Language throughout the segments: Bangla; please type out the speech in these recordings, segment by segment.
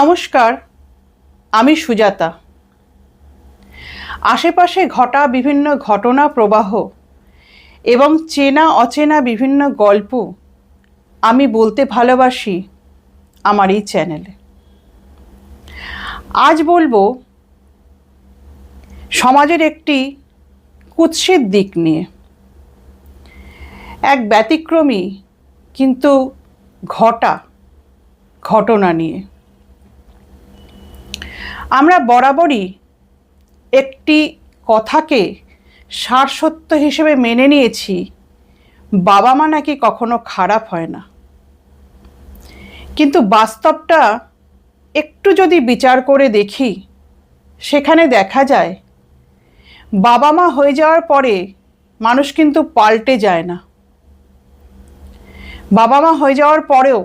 নমস্কার, আমি সুজাতা। আশেপাশে ঘটা বিভিন্ন ঘটনা প্রবাহ এবং চেনা অচেনা বিভিন্ন গল্প আমি বলতে ভালোবাসি আমার এই চ্যানেলে। আজ বলব সমাজের একটি কুৎসিত দিক নিয়ে। এক ব্যতিক্রমী কিন্তু ঘটা ঘটনা নিয়ে। আমরা বরাবরই একটি কথাকে সারসত্য হিসেবে মেনে নিয়েছি, বাবা মা নাকি কখনো খারাপ হয় না। কিন্তু বাস্তবটা একটু যদি বিচার করে দেখি, সেখানে দেখা যায়, বাবা মা হয়ে যাওয়ার পরে মানুষ কিন্তু পাল্টে যায় না। বাবা মা হয়ে যাওয়ার পরেও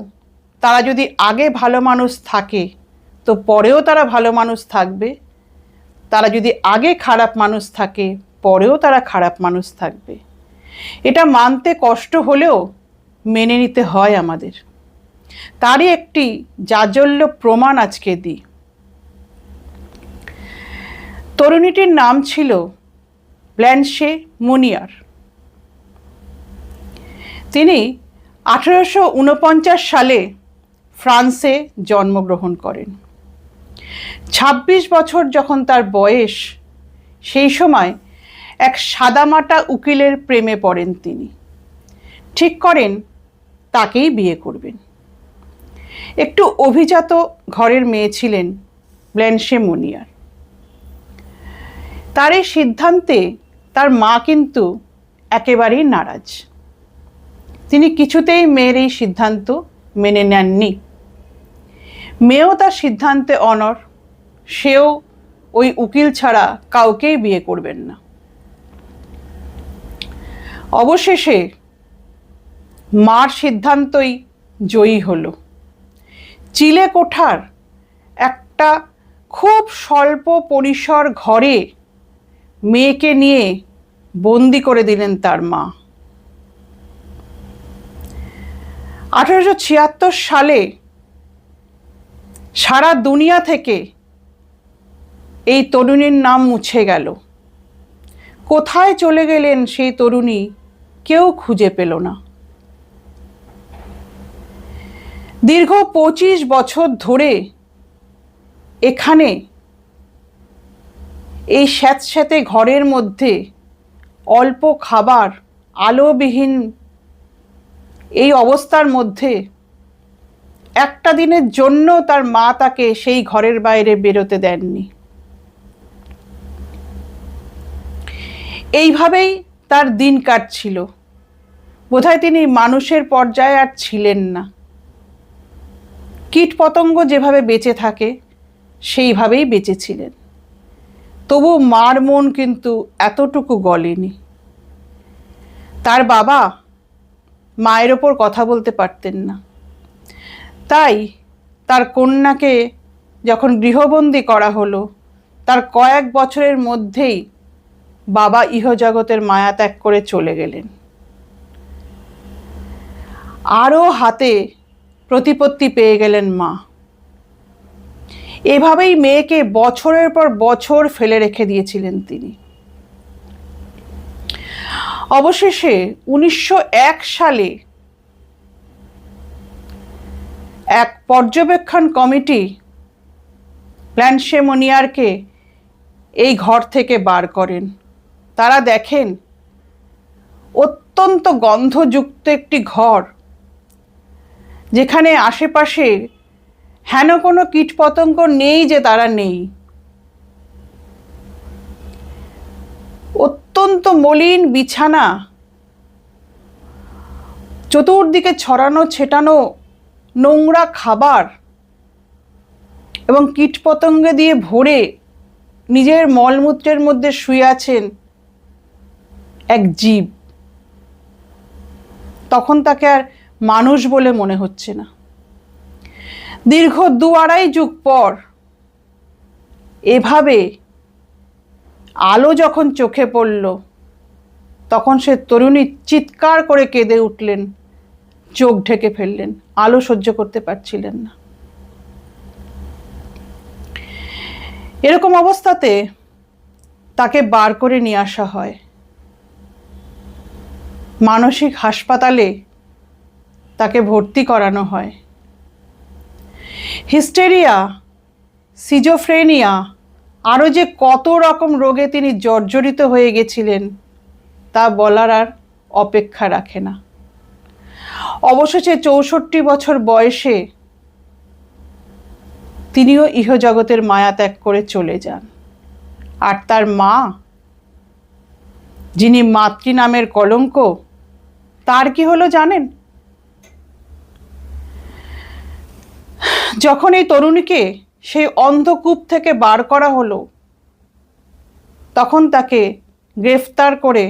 তারা যদি আগে ভালো মানুষ থাকে তো পরেও তারা ভালো মানুষ থাকবে। তারা যদি আগে খারাপ মানুষ থাকে, পরেও তারা খারাপ মানুষ থাকবে। এটা মানতে কষ্ট হলেও মেনে নিতে হয় আমাদের। তারই একটি জাজল্য প্রমাণ আজকে দিই। তরুণীটির নাম ছিল ব্ল্যান্সে মুনিয়ার। তিনি আঠেরোশো উনপঞ্চাশ সালে ফ্রান্সে জন্মগ্রহণ করেন। ২৬ বছর যখন তার বয়স, সেই সময় এক সাদামাটা উকিলের প্রেমে পড়েন তিনি। ঠিক করেন, তাকেই বিয়ে করবেন। একটু অভিজাত ঘরের মেয়ে ছিলেন ব্ল্যান্সে মুনিয়ার। তার এই সিদ্ধান্তে তার মা কিন্তু একেবারেই নারাজ। তিনি কিছুতেই মেয়ের এই সিদ্ধান্ত মেনে নেননি। মেয়েও তার সিদ্ধান্তে অনর সেও ওই উকিল ছাড়া কাউকেই বিয়ে করবেন না। অবশেষে মার সিদ্ধান্তই জয়ী হলো। চিলে কোঠার একটা খুব স্বল্প পরিসর ঘরে মেয়েকে নিয়ে বন্দি করে দিলেন তার মা। আঠেরোশো ছিয়াত্তর সালে সারা দুনিয়া থেকে এই তরুণীর নাম মুছে গেল। কোথায় চলে গেলেন সেই তরুণী কেউ খুঁজে পেল না। দীর্ঘ পঁচিশ বছর ধরে এখানে এই স্যাঁতস্যাঁতে ঘরের মধ্যে অল্প খাবার, আলোবিহীন এই অবস্থার মধ্যে একটা দিনের জন্য তার মা তাকে সেই ঘরের বাইরে বেরোতে দেননি। এইভাবেই তার দিন কাটছিল। বোধহয় তিনি মানুষের পর্যায়ে আর ছিলেন না। কীট পতঙ্গ যেভাবে বেঁচে থাকে, সেইভাবেই বেঁচেছিলেন। তবু মার মন কিন্তু এতটুকু গলেনি। তার বাবা মায়ের ওপর কথা বলতে পারতেন না। তাই তার কন্যাকে যখন গৃহবন্দী করা হলো, তার কয়েক বছরের মধ্যেই বাবা ইহজগতের মায়া ত্যাগ করে চলে গেলেন। আরও হাতে প্রতিপত্তি পেয়ে গেলেন মা। এভাবেই মেয়েকে বছরের পর বছর ফেলে রেখে দিয়েছিলেন তিনি। অবশেষে উনিশশো এক সালে এক পর্যবেক্ষণ কমিটি প্ল্যানসেমোনিয়ারকে এই ঘর থেকে বার করেন। তারা দেখেন, অত্যন্ত গন্ধযুক্ত একটি ঘর, যেখানে আশেপাশে হেন কোনো কীটপতঙ্গ নেই যে তারা নেই। অত্যন্ত মলিন বিছানা, চতুর্দিকে ছড়ানো ছেটানো নোংরা খাবার এবং কীটপতঙ্গে দিয়ে ভরে নিজের মলমূত্রের মধ্যে শুয়ে আছেন এক জীব। তখন তাকে আর মানুষ বলে মনে হচ্ছে না। দীর্ঘ দু আড়াই যুগ পর এভাবে আলো যখন চোখে পড়ল, তখন সে তরুণী চিৎকার করে কেঁদে উঠলেন, চোখ ঢেকে ফেললেন, আলো সহ্য করতে পারছিলেন না। এরকম অবস্থাতে তাকে বার করে নিয়ে আসা হয়। মানসিক হাসপাতালে তাকে ভর্তি করানো হয়। হিস্টেরিয়া, সিজোফ্রেনিয়া, আরও যে কত রকম রোগে তিনি জর্জরিত হয়ে গেছিলেন, তা বলার আর অপেক্ষা রাখে না। অবশেষে চৌষট্টি বছর বয়সে তিনিও ইহজগতের মায়া ত্যাগ করে চলে যান। আর তার মা, যিনি মাতৃ নামের কলঙ্ক তার কি হলো জানেন? যখন এই তরুণীকে সেই অন্ধকূপ থেকে বার করা হলো, তখন তাকে গ্রেফতার করে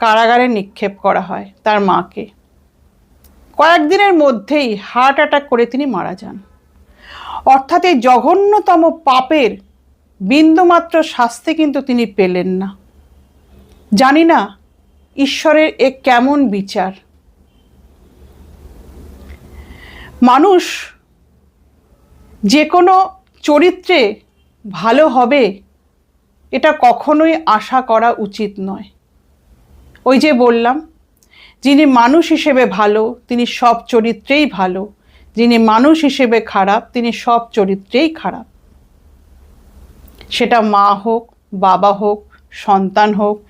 কারাগারে নিক্ষেপ করা হয় তার মাকে। কয়েকদিনের মধ্যেই হার্ট অ্যাটাক করে তিনি মারা যান। অর্থাৎ এই জঘন্যতম পাপের বিন্দুমাত্র শাস্তি কিন্তু তিনি পেলেন না। জানি না ঈশ্বরের এ কেমন বিচার? মানুষ যে কোনো চরিত্রে ভালো হবে, এটা কখনোই আশা করা উচিত নয়। ওই যে বললাম, যিনি মানুষ হিসেবে ভালো, তিনি সব চরিত্রেই ভালো। যিনি মানুষ হিসেবে খারাপ, তিনি সব চরিত্রেই খারাপ। সেটা মা হোক, বাবা হোক, সন্তান হোক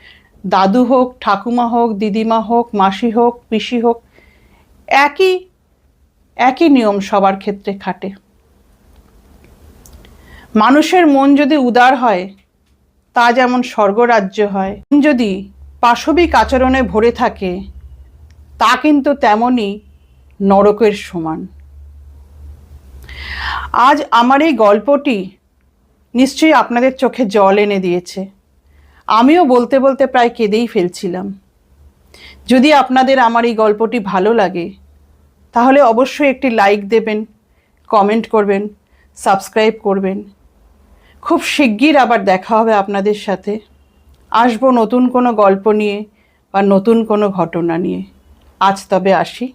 দাদু হোক, ঠাকুমা হোক, দিদিমা হোক, মাসি হোক, পিসি হোক, একই একই নিয়ম সবার ক্ষেত্রে খাটে। মানুষের মন যদি উদার হয়, তা যেমন স্বর্গরাজ্য হয় যদি পাশবিক আচরণে ভরে থাকে, তা কিন্তু তেমনই নরকের সমান। আজ আমার এই গল্পটি নিশ্চয়ই আপনাদের চোখে জল এনে দিয়েছে। আমিও বলতে বলতে প্রায় কেঁদেই ফেলছিলাম। যদি আপনাদের আমার এই গল্পটি ভালো লাগে, তাহলে অবশ্যই একটি লাইক দেবেন, কমেন্ট করবেন, সাবস্ক্রাইব করবেন। খুব শিগগির আবার দেখা হবে আপনাদের সাথে। আসব নতুন কোনো গল্প নিয়ে বা নতুন কোনো ঘটনা নিয়ে। আজ তবে আসি।